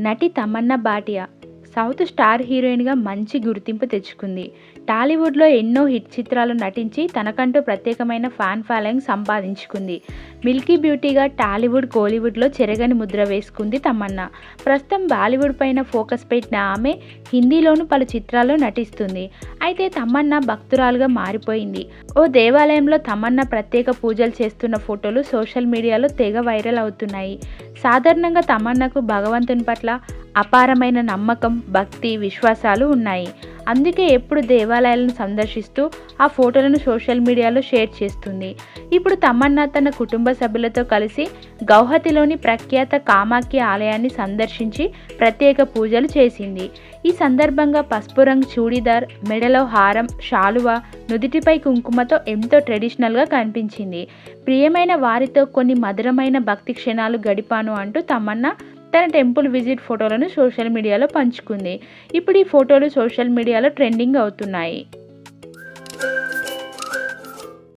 నటి Tamannaah Bhatia south star హీరోయిన్గా మంచి గుర్తింపు తెచ్చుకుంది. టాలీవుడ్లో ఎన్నో హిట్ చిత్రాలు నటించి తనకంటూ ప్రత్యేకమైన ఫ్యాన్ ఫాలోయింగ్ సంపాదించుకుంది. మిల్కీ బ్యూటీగా టాలీవుడ్ కోలీవుడ్లో చెరగని ముద్ర వేసుకుంది తమన్నా. ప్రస్తుతం బాలీవుడ్ పైన ఫోకస్ పెట్టిన ఆమె హిందీలోనూ పలు చిత్రాల్లో నటిస్తుంది. అయితే తమన్నా భక్తురాలుగా మారిపోయింది. ఓ దేవాలయంలో తమన్నా ప్రత్యేక పూజలు చేస్తున్న ఫోటోలు సోషల్ మీడియాలో తెగ వైరల్ అవుతున్నాయి. సాధారణంగా తమన్నాకు భగవంతుని పట్ల అపారమైన నమ్మకం భక్తి విశ్వాసాలు ఉన్నాయి. అందుకే ఎప్పుడు దేవాలయాలను సందర్శిస్తూ ఆ ఫోటోలను సోషల్ మీడియాలో షేర్ చేస్తుంది. ఇప్పుడు తమన్నా తన కుటుంబ సభ్యులతో కలిసి గౌహతిలోని ప్రఖ్యాత కామాఖ్య ఆలయాన్ని సందర్శించి ప్రత్యేక పూజలు చేసింది. ఈ సందర్భంగా పసుపు రంగు చూడీదార్ మెడలో హారం శాలువ నుదిటిపై కుంకుమతో ఎంతో ట్రెడిషనల్గా కనిపించింది. ప్రియమైన వారితో కొన్ని మధురమైన భక్తి క్షణాలు గడిపాను అంటూ తమన్నా తన టెంపుల్ విజిట్ ఫోటోలను సోషల్ మీడియాలో పంచుకుంది. ఇప్పుడు ఈ ఫోటోలు సోషల్ మీడియాలో ట్రెండింగ్ అవుతున్నాయి.